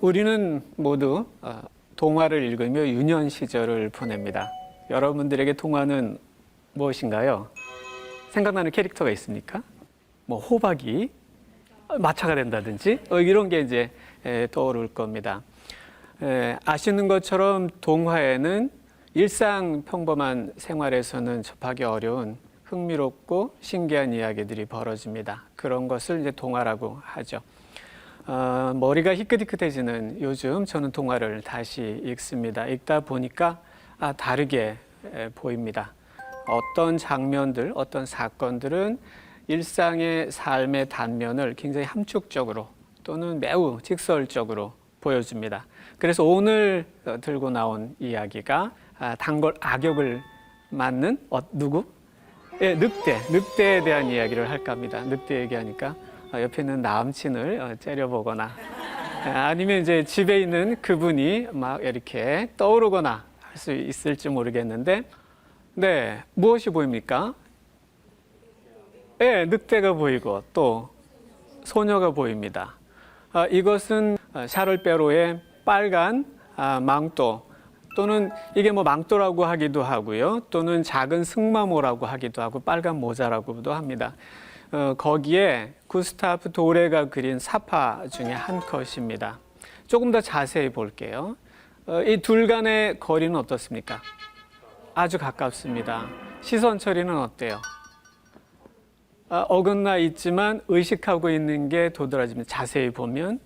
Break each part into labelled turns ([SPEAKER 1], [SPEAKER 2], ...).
[SPEAKER 1] 우리는 모두 어, 동화를 읽으며 유년 시절을 보냅니다. 여러분들에게 동화는 무엇인가요? 생각나는 캐릭터가 있습니까? 뭐 호박이 어, 마차가 된다든지 어, 이런 게 이제 에, 떠오를 겁니다. 에, 아시는 것처럼 동화에는 일상 평범한 생활에서는 접하기 어려운 흥미롭고 신기한 이야기들이 벌어집니다. 그런 것을 이제 동화라고 하죠. 어, 머리가 희끗희끗해지는 요즘 저는 동화를 다시 읽습니다. 읽다 보니까 아, 다르게 에, 보입니다. 어떤 장면들, 어떤 사건들은 일상의 삶의 단면을 굉장히 함축적으로 또는 매우 직설적으로 보여줍니다. 그래서 오늘 어, 들고 나온 이야기가 아, 단골 악역을 맡는 어, 누구? 예, 늑대, 늑대에 대한 이야기를 할까 합니다. 늑대 얘기하니까 어, 옆에 있는 남친을 어, 째려보거나 아, 아니면 이제 집에 있는 그분이 막 이렇게 떠오르거나 할 수 있을지 모르겠는데 네, 무엇이 보입니까? 예, 늑대가 보이고 또 소녀가 보입니다. 아, 이것은 아, 샤를 베로의 빨간 아, 망토 또는 이게 뭐 망토라고 하기도 하고요. 또는 작은 승마모라고 하기도 하고 빨간 모자라고도 합니다. 어, 거기에 구스타프 도레가 그린 사파 중에 한 컷입니다. 조금 더 자세히 볼게요. 어, 이둘 간의 거리는 어떻습니까? 아주 가깝습니다. 시선 처리는 어때요? 아, 어긋나 있지만 의식하고 있는 게 도드라집니다. 자세히 보면.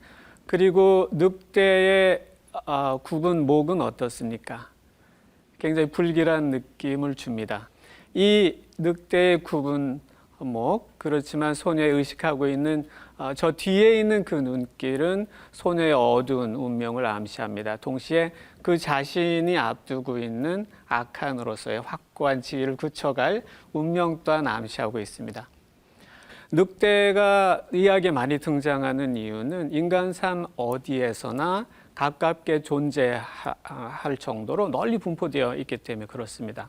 [SPEAKER 1] 그리고 늑대의 아, 굽은 목은 어떻습니까? 굉장히 불길한 느낌을 줍니다. 이 늑대의 굽은 목, 그렇지만 소녀의 의식하고 있는 아, 저 뒤에 있는 그 눈길은 소녀의 어두운 운명을 암시합니다. 동시에 그 자신이 앞두고 있는 악한으로서의 확고한 지위를 굳혀갈 운명 또한 암시하고 있습니다. 늑대가 이야기에 많이 등장하는 이유는 인간 삶 어디에서나 가깝게 존재할 정도로 널리 분포되어 있기 때문에 그렇습니다.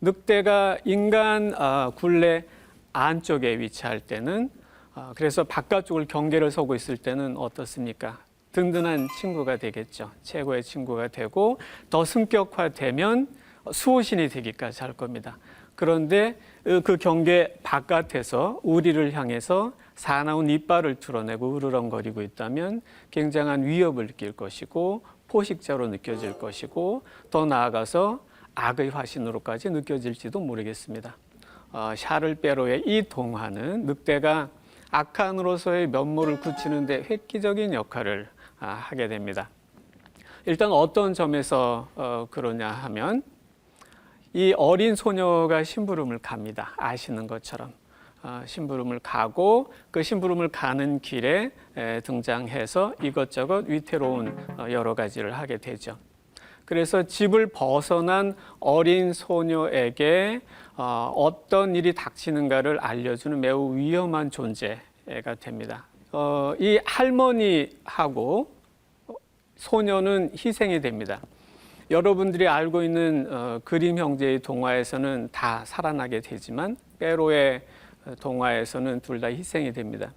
[SPEAKER 1] 늑대가 인간 아, 굴레 안쪽에 위치할 때는 아, 그래서 바깥쪽을 경계를 서고 있을 때는 어떻습니까? 든든한 친구가 되겠죠. 최고의 친구가 되고 더 승격화되면 수호신이 되기까지 할 겁니다. 그런데 그 경계 바깥에서 우리를 향해서 사나운 이빨을 드러내고 으르렁거리고 있다면 굉장한 위협을 느낄 것이고 포식자로 느껴질 것이고 더 나아가서 악의 화신으로까지 느껴질지도 모르겠습니다. 어, 샤를베로의 이 동화는 늑대가 악한으로서의 면모를 굳히는데 획기적인 역할을 아, 하게 됩니다. 일단 어떤 점에서 어, 그러냐 하면 이 어린 소녀가 심부름을 갑니다. 아시는 것처럼 어, 심부름을 가고 그 심부름을 가는 길에 에, 등장해서 이것저것 위태로운 어, 여러 가지를 하게 되죠. 그래서 집을 벗어난 어린 소녀에게 어, 어떤 일이 닥치는가를 알려주는 매우 위험한 존재가 됩니다. 어, 이 할머니하고 소녀는 희생이 됩니다. 여러분들이 알고 있는 어, 그림 형제의 동화에서는 다 살아나게 되지만 빼로의 동화에서는 둘 다 희생이 됩니다.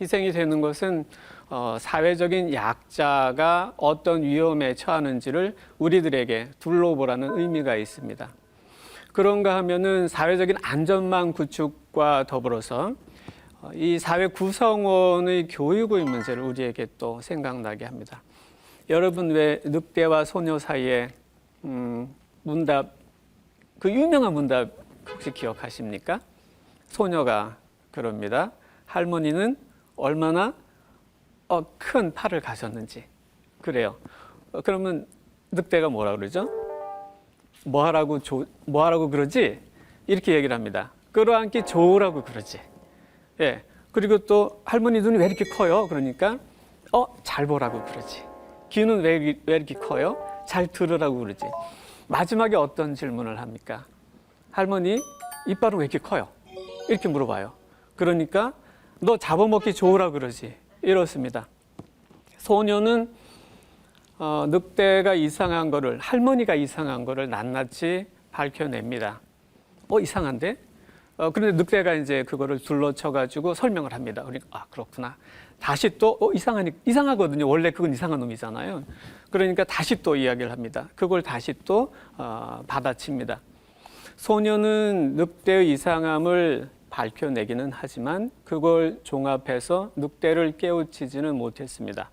[SPEAKER 1] 희생이 되는 것은 어, 사회적인 약자가 어떤 위험에 처하는지를 우리들에게 둘러보라는 의미가 있습니다. 그런가 하면은 사회적인 안전망 구축과 더불어서 어, 이 사회 구성원의 교육의 문제를 우리에게 또 생각나게 합니다. 여러분 왜 늑대와 소녀 사이에 음, 문답 그 유명한 문답 혹시 기억하십니까? 소녀가 그럽니다. 할머니는 얼마나 어, 큰 팔을 가졌는지 그래요. 어, 그러면 늑대가 뭐라 그러죠? 뭐 하라고 조, 뭐 하라고 그러지? 이렇게 얘기를 합니다. 끌어안기 좋으라고 그러지. 예. 그리고 또 할머니 눈이 왜 이렇게 커요? 그러니까 어, 잘 보라고 그러지. 귀는 왜, 왜 이렇게 커요? 잘 들으라고 그러지. 마지막에 어떤 질문을 합니까? 할머니, 이빨은 왜 이렇게 커요? 이렇게 물어봐요. 그러니까 너 잡아먹기 좋으라 그러지. 이렇습니다. 소녀는 어, 늑대가 이상한 거를 할머니가 이상한 거를 낱낱이 밝혀냅니다. 어 이상한데? 어, 그런데 늑대가 이제 그거를 둘러쳐가지고 설명을 합니다. 그러니까 아 그렇구나. 다시 또 어, 이상하니 이상하거든요. 원래 그건 이상한 놈이잖아요. 그러니까 다시 또 이야기를 합니다. 그걸 다시 또 어, 받아칩니다. 소녀는 늑대의 이상함을 밝혀내기는 하지만 그걸 종합해서 늑대를 깨우치지는 못했습니다.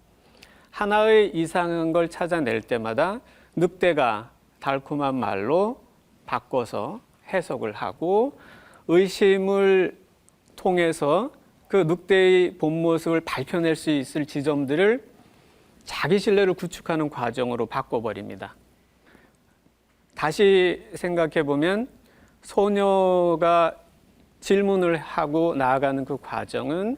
[SPEAKER 1] 하나의 이상한 걸 찾아낼 때마다 늑대가 달콤한 말로 바꿔서 해석을 하고 의심을 통해서 그 늑대의 본 모습을 밝혀낼 수 있을 지점들을 자기 신뢰를 구축하는 과정으로 바꿔버립니다. 다시 생각해 보면 소녀가 질문을 하고 나아가는 그 과정은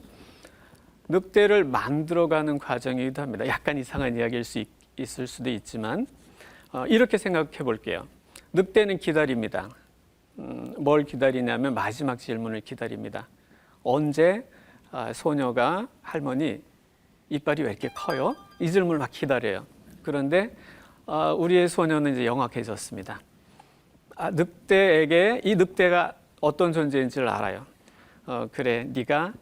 [SPEAKER 1] 늑대를 만들어가는 과정이기도 합니다. 약간 이상한 이야기일 수 있, 있을 수도 있지만 어, 이렇게 생각해 볼게요. 늑대는 기다립니다. 음, 뭘 기다리냐면 마지막 질문을 기다립니다. 언제 아, 소녀가 할머니 이빨이 왜 이렇게 커요? 이 질문을 막 기다려요. 그런데 아, 우리의 소녀는 이제 영악해졌습니다. 아, 늑대에게 이 늑대가 어떤 존재인지를 알아요. 어, 그래, 네가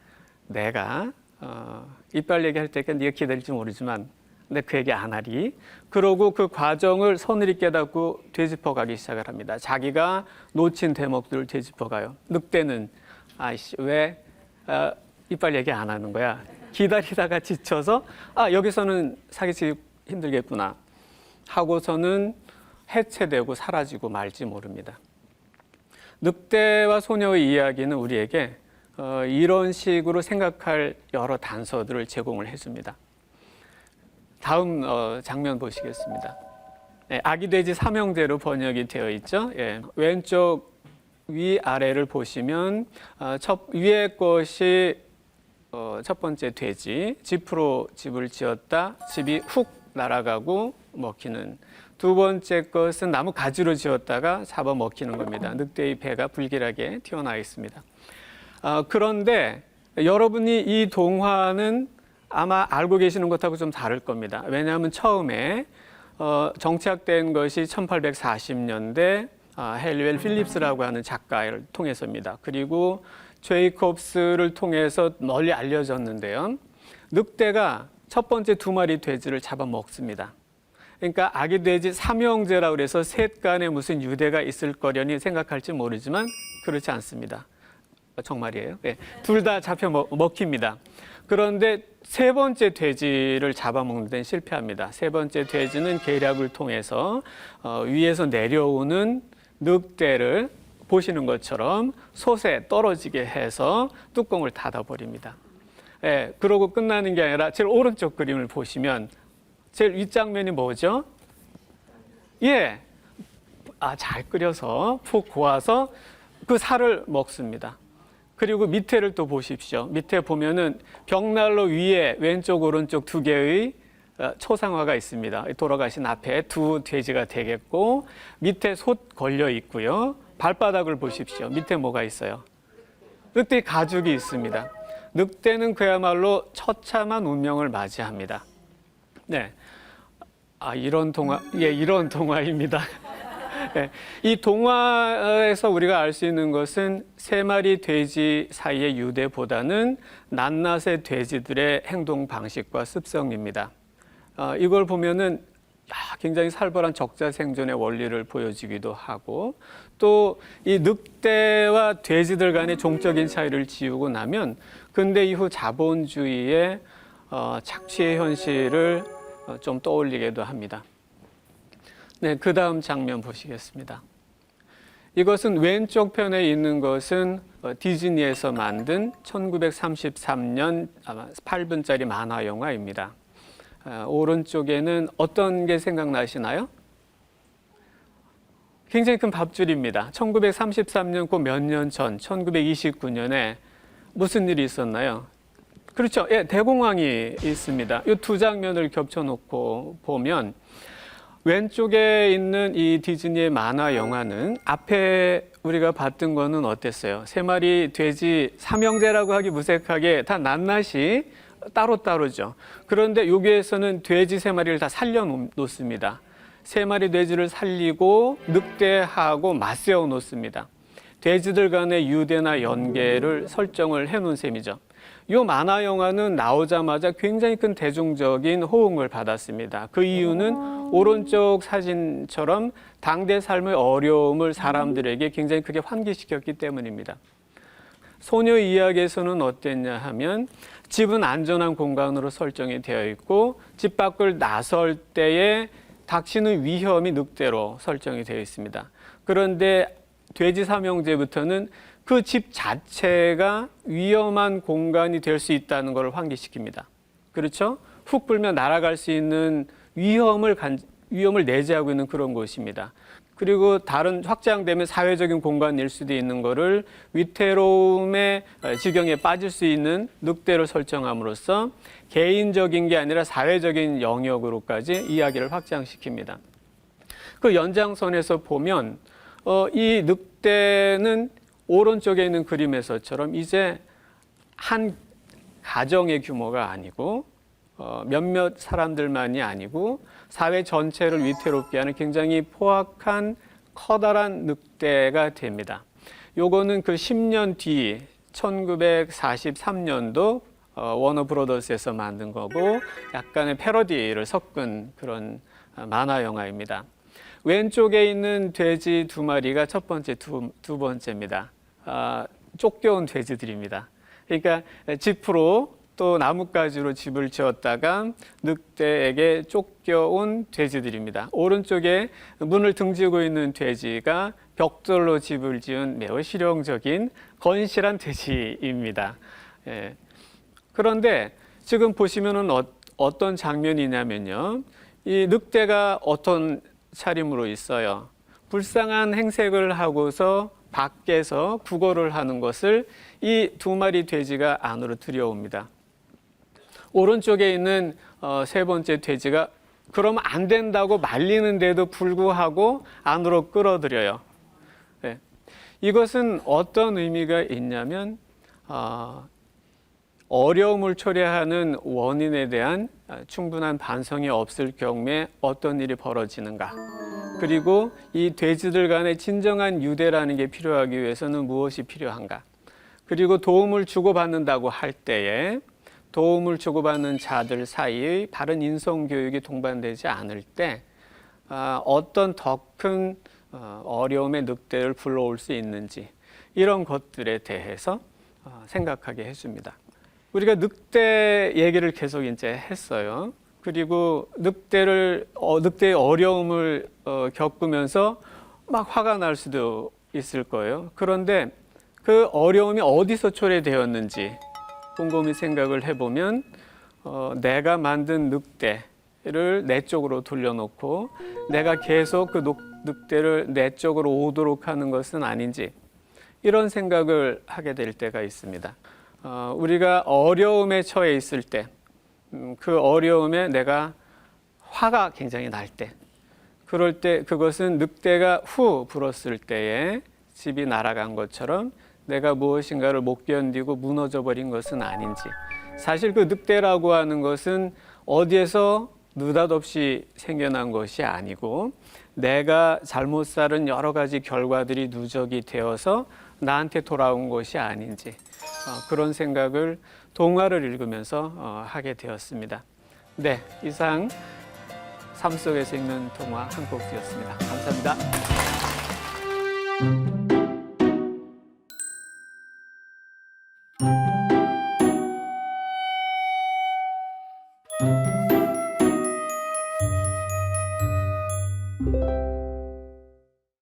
[SPEAKER 1] 내가 어, 이빨 얘기할 때까 네가 기다릴지 모르지만 근데 그 얘기 안 하리. 그러고 그 과정을 서늘히 깨닫고 되짚어 가기 시작을 합니다. 자기가 놓친 대목들을 되짚어 가요. 늑대는 아이씨 왜 어, 이빨 얘기 안 하는 거야? 기다리다가 지쳐서 아 여기서는 사귀기 힘들겠구나 하고서는 해체되고 사라지고 말지 모릅니다. 늑대와 소녀의 이야기는 우리에게 어, 이런 식으로 생각할 여러 단서들을 제공을 해줍니다. 다음 어, 장면 보시겠습니다. 네, 아기 돼지 삼형제로 번역이 되어 있죠. 예, 왼쪽 위 아래를 보시면 어, 첫 위에 것이 어, 첫 번째 돼지 집으로 집을 지었다 집이 훅 날아가고 먹히는 두 번째 것은 나무 가지로 지었다가 잡아 먹히는 겁니다. 늑대의 배가 불길하게 튀어나와 있습니다. 어, 그런데 여러분이 이 동화는 아마 알고 계시는 것하고 좀 다를 겁니다. 왜냐하면 처음에 어, 정착된 것이 1840년대 아, 헬리웰 필립스라고 하는 작가를 통해서입니다. 그리고 제이콥스를 통해서 널리 알려졌는데요. 늑대가 첫 번째 두 마리 돼지를 잡아먹습니다. 그러니까 아기 돼지 삼형제라고 그래서 셋 간에 무슨 유대가 있을 거려니 생각할지 모르지만 그렇지 않습니다. 정말이에요. 네. 둘다 잡혀 먹, 먹힙니다. 그런데 세 번째 돼지를 잡아먹는 데는 실패합니다. 세 번째 돼지는 계략을 통해서 어, 위에서 내려오는 늑대를 보시는 것처럼 솥에 떨어지게 해서 뚜껑을 닫아버립니다. 예, 그러고 끝나는 게 아니라 제일 오른쪽 그림을 보시면 제일 윗장면이 뭐죠? 예, 아, 잘 끓여서 푹 고아서 그 살을 먹습니다. 그리고 밑에를 또 보십시오. 밑에 보면은 벽난로 위에 왼쪽 오른쪽 두 개의 어, 초상화가 있습니다. 돌아가신 앞에 두 돼지가 되겠고 밑에 솥 걸려 있고요. 발바닥을 보십시오. 밑에 뭐가 있어요? 늑대 가죽이 있습니다. 늑대는 그야말로 처참한 운명을 맞이합니다. 네. 아, 이런 동화, 예, 이런 동화입니다. 네, 이 동화에서 우리가 알 수 있는 것은 세 마리 돼지 사이의 유대보다는 낱낱의 돼지들의 행동 방식과 습성입니다. 어, 이걸 보면은 야, 굉장히 살벌한 적자 생존의 원리를 보여주기도 하고 또 이 늑대와 돼지들 간의 종적인 차이를 지우고 나면 근대 이후 자본주의의 어, 착취의 현실을 어, 좀 떠올리게도 합니다. 네, 그 다음 장면 보시겠습니다. 이것은 왼쪽 편에 있는 것은 어, 디즈니에서 만든 1933년 아마 8분짜리 만화 영화입니다. 아, 오른쪽에는 어떤 게 생각나시나요? 굉장히 큰 밥줄입니다. 1933년 그 몇 년 전, 1929년에 무슨 일이 있었나요? 그렇죠. 예, 대공황이 있습니다. 이 두 장면을 겹쳐놓고 보면 왼쪽에 있는 이 디즈니의 만화 영화는 앞에 우리가 봤던 거는 어땠어요? 세 마리 돼지 삼형제라고 하기 무색하게 다 낱낱이 따로따로죠. 그런데 여기에서는 돼지 세 마리를 다 살려 놓습니다. 세 마리 돼지를 살리고 늑대하고 맞세워 놓습니다. 돼지들 간의 유대나 연계를 설정을 해놓은 셈이죠. 이 만화 영화는 나오자마자 굉장히 큰 대중적인 호응을 받았습니다. 그 이유는 오른쪽 사진처럼 당대 삶의 어려움을 사람들에게 굉장히 크게 환기시켰기 때문입니다. 소녀 이야기에서는 어땠냐 하면 집은 안전한 공간으로 설정이 되어 있고 집 밖을 나설 때에 닥치는 위험이 늑대로 설정이 되어 있습니다. 그런데 돼지 삼형제부터는 그 집 자체가 위험한 공간이 될 수 있다는 것을 환기시킵니다. 그렇죠? 훅 불면 날아갈 수 있는 위험을 간, 위험을 내재하고 있는 그런 곳입니다. 그리고 다른 확장되면 사회적인 공간일 수도 있는 거를 위태로움의 지경에 빠질 수 있는 늑대를 설정함으로써 개인적인 게 아니라 사회적인 영역으로까지 이야기를 확장시킵니다. 그 연장선에서 보면 어, 이 늑대는 오른쪽에 있는 그림에서처럼 이제 한 가정의 규모가 아니고 어, 몇몇 사람들만이 아니고 사회 전체를 위태롭게 하는 굉장히 포악한 커다란 늑대가 됩니다. 요거는 그 10년 뒤 1943년도 어, 워너 브로더스에서 만든 거고 약간의 패러디를 섞은 그런 어, 만화 영화입니다. 왼쪽에 있는 돼지 두 마리가 첫 번째 두, 두 번째입니다. 아, 쫓겨온 돼지들입니다. 그러니까 집으로 또 나뭇가지로 집을 지었다가 늑대에게 쫓겨온 돼지들입니다. 오른쪽에 문을 등지고 있는 돼지가 벽돌로 집을 지은 매우 실용적인 건실한 돼지입니다. 예. 그런데 지금 보시면은 어, 어떤 장면이냐면요. 이 늑대가 어떤 차림으로 있어요. 불쌍한 행색을 하고서 밖에서 구걸을 하는 것을 이 두 마리 돼지가 안으로 들여옵니다. 오른쪽에 있는 어, 세 번째 돼지가 그러면 안 된다고 말리는데도 불구하고 안으로 끌어들여요. 네. 이것은 어떤 의미가 있냐면 어, 어려움을 초래하는 원인에 대한 충분한 반성이 없을 경우에 어떤 일이 벌어지는가. 그리고 이 돼지들 간의 진정한 유대라는 게 필요하기 위해서는 무엇이 필요한가. 그리고 도움을 주고받는다고 할 때에 도움을 주고받는 자들 사이의 바른 인성 교육이 동반되지 않을 때 아, 어떤 더큰 어, 어려움의 늑대를 불러올 수 있는지 이런 것들에 대해서 어, 생각하게 해줍니다. 우리가 늑대 얘기를 계속 이제 했어요. 그리고 늑대를 어, 늑대의 어려움을 어, 겪으면서 막 화가 날 수도 있을 거예요. 그런데 그 어려움이 어디서 초래되었는지 곰곰이 생각을 해보면 어, 내가 만든 늑대를 내 쪽으로 돌려놓고 내가 계속 그 늑, 늑대를 내 쪽으로 오도록 하는 것은 아닌지 이런 생각을 하게 될 때가 있습니다. 어, 우리가 어려움에 처해 있을 때, 음, 그 어려움에 내가 화가 굉장히 날 때, 그럴 때 그것은 늑대가 후 불었을 때에 집이 날아간 것처럼 내가 무엇인가를 못 견디고 무너져 버린 것은 아닌지. 사실 그 늑대라고 하는 것은 어디에서 느닷없이 생겨난 것이 아니고 내가 잘못 살은 여러 가지 결과들이 누적이 되어서 나한테 돌아온 것이 아닌지 어, 그런 생각을 동화를 읽으면서 어, 하게 되었습니다. 네, 이상 삶 속에서 읽는 동화 한 곡이었습니다. 감사합니다.